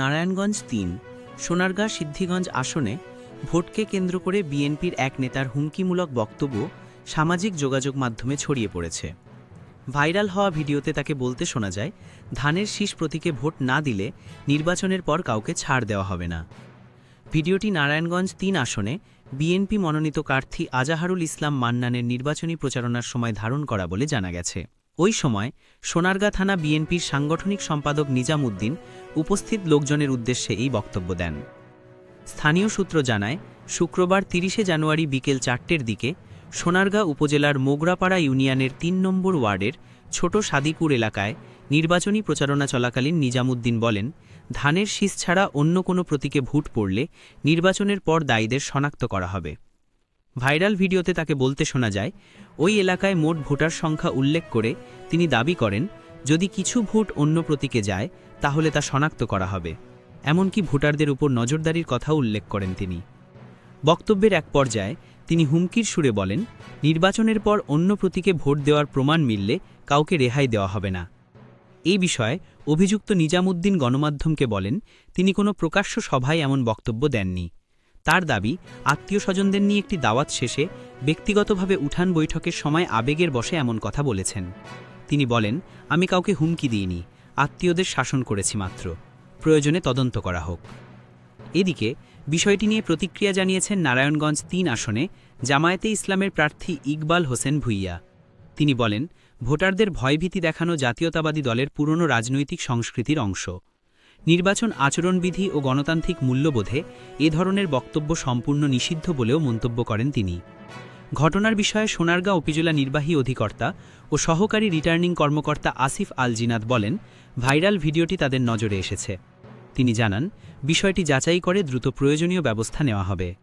নারায়ণগঞ্জ তিন, সোনারগাঁ সিদ্ধিগঞ্জ আসনে ভোটকে কেন্দ্র করে বিএনপির এক নেতার হুমকিমূলক বক্তব্য সামাজিক যোগাযোগ মাধ্যমে ছড়িয়ে পড়েছে। ভাইরাল হওয়া ভিডিওতে তাকে বলতে শোনা যায়, ধানের শীষ প্রতীকে ভোট না দিলে নির্বাচনের পর কাউকে ছাড় দেওয়া হবে না। ভিডিওটি নারায়ণগঞ্জ তিন আসনে বিএনপি মনোনীত প্রার্থী আজাহারুল ইসলাম মান্নানের নির্বাচনী প্রচারণার সময় ধারণ করা বলে জানা গেছে। ওই সময় সোনারগাঁ থানা বিএনপির সাংগঠনিক সম্পাদক নিজামুদ্দিন উপস্থিত লোকজনের উদ্দেশ্যে এই বক্তব্য দেন। স্থানীয় সূত্র জানায়, শুক্রবার তিরিশে জানুয়ারি বিকেল চারটের দিকে সোনারগাঁ উপজেলার মোগরাপাড়া ইউনিয়নের তিন নম্বর ওয়ার্ডের ছোট সাদিকুর এলাকায় নির্বাচনী প্রচারণা চলাকালীন নিজামুদ্দিন বলেন, ধানের শীষ ছাড়া অন্য কোনো প্রতীকে ভোট পড়লে নির্বাচনের পর দায়ীদের শনাক্ত করা হবে। ভাইরাল ভিডিওতে তাকে বলতে শোনা যায়, ওই এলাকায় মোট ভোটার সংখ্যা উল্লেখ করে তিনি দাবি করেন, যদি কিছু ভোট অন্য প্রতীকে যায়, তাহলে তা শনাক্ত করা হবে। এমনকি ভোটারদের উপর নজরদারির কথা উল্লেখ করেন তিনি। বক্তব্যের এক পর্যায়ে তিনি হুমকির সুরে বলেন, নির্বাচনের পর অন্য প্রতীকে ভোট দেওয়ার প্রমাণ মিললে কাউকে রেহাই দেওয়া হবে না। এই বিষয়ে অভিযুক্ত নিজামুদ্দিন গণমাধ্যমকে বলেন, তিনি কোনো প্রকাশ্য সভায় এমন বক্তব্য দেননি। তার দাবি আত্মীয় স্বজনদের নিয়ে একটি দাওয়াত শেষে ব্যক্তিগতভাবে উঠান বৈঠকের সময় আবেগের বসে এমন কথা বলেছেন। তিনি বলেন, আমি কাউকে হুমকি দিইনি, আত্মীয়দের শাসন করেছি মাত্র। প্রয়োজনে তদন্ত করা হোক। এদিকে, বিষয়টি নিয়ে প্রতিক্রিয়া জানিয়েছেন নারায়ণগঞ্জ তিন আসনে জামায়াতে ইসলামের প্রার্থী ইকবাল হোসেন ভুইয়া। তিনি বলেন, ভোটারদের ভয়ভীতি দেখানো জাতীয়তাবাদী দলের পুরনো রাজনৈতিক সংস্কৃতির অংশ। নির্বাচন আচরণবিধি ও গণতান্ত্রিক মূল্যবোধে এ ধরনের বক্তব্য সম্পূর্ণ নিষিদ্ধ বলেও মন্তব্য করেন তিনি। ঘটনার বিষয়ে সোনারগাঁ উপজেলা নির্বাহী অধিকর্তা ও সহকারী রিটার্নিং কর্মকর্তা আসিফ আল জিনাদ বলেন, ভাইরাল ভিডিওটি তাদের নজরে এসেছে। তিনি জানান, বিষয়টি যাচাই করে দ্রুত প্রয়োজনীয় ব্যবস্থা নেওয়া হবে।